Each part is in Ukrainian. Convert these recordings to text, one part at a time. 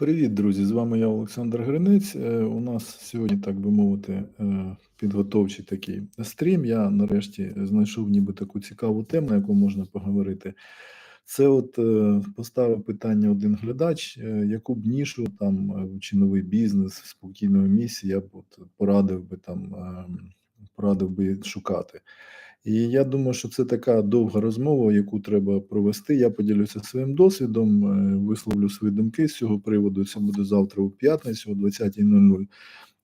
Привіт, друзі! З вами я, Олександр Гринець. Е, У нас сьогодні, так би мовити, е, підготовчий такий стрім. Я нарешті знайшов ніби таку цікаву тему, на яку можна поговорити. Це от е, поставив питання один глядач, яку б нішу там чи новий бізнес в спокійному місці я б от порадив би там ем, порадив би шукати. І я думаю, що це така довга розмова, яку треба провести. Я поділюся своїм досвідом, е, висловлю свої думки з цього приводу. Це буде завтра у п'ятницю, о 20.00.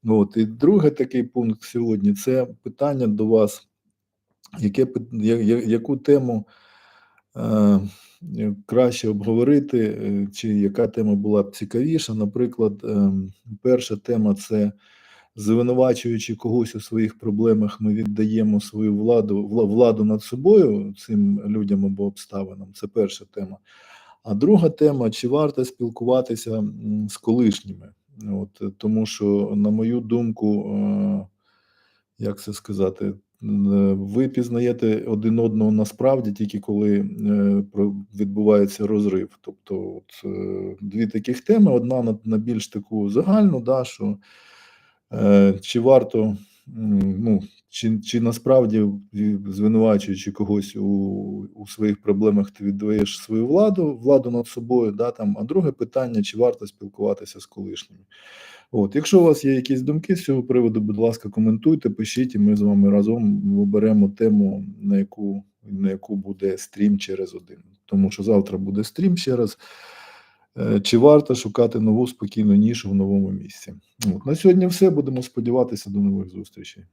От і другий такий пункт сьогодні це питання до вас, яке я- яку тему е, краще обговорити, е, чи яка тема була б цікавіша. Наприклад, ем, перша тема це звинувачуючи когось у своїх проблемах, ми віддаємо свою владу владу над собою цим людям або обставинам. Це перша тема. А друга тема: чи варто спілкуватися з колишніми? От тому, що, на мою думку, е, як це сказати, е, ви пізнаєте один одного насправді тільки коли е, відбувається розрив. Тобто, от, дві таких теми: одна на, більш таку загальну, да, що Чи варто, ну, чи, чи насправді звинувачуючи когось у, у своїх проблемах, ти віддаєш свою владу, владу над собою, да, там, а друге питання, чи варто спілкуватися з колишніми. От, якщо у вас є якісь думки з цього приводу, будь ласка, коментуйте, пишіть, і ми з вами разом оберемо тему, на яку, на яку буде стрім через один. Тому що завтра буде стрім ще раз. Е, Чи варто шукати нову спокійну нішу в новому місці? От, на сьогодні все. Будемо сподіватися до нових зустрічей.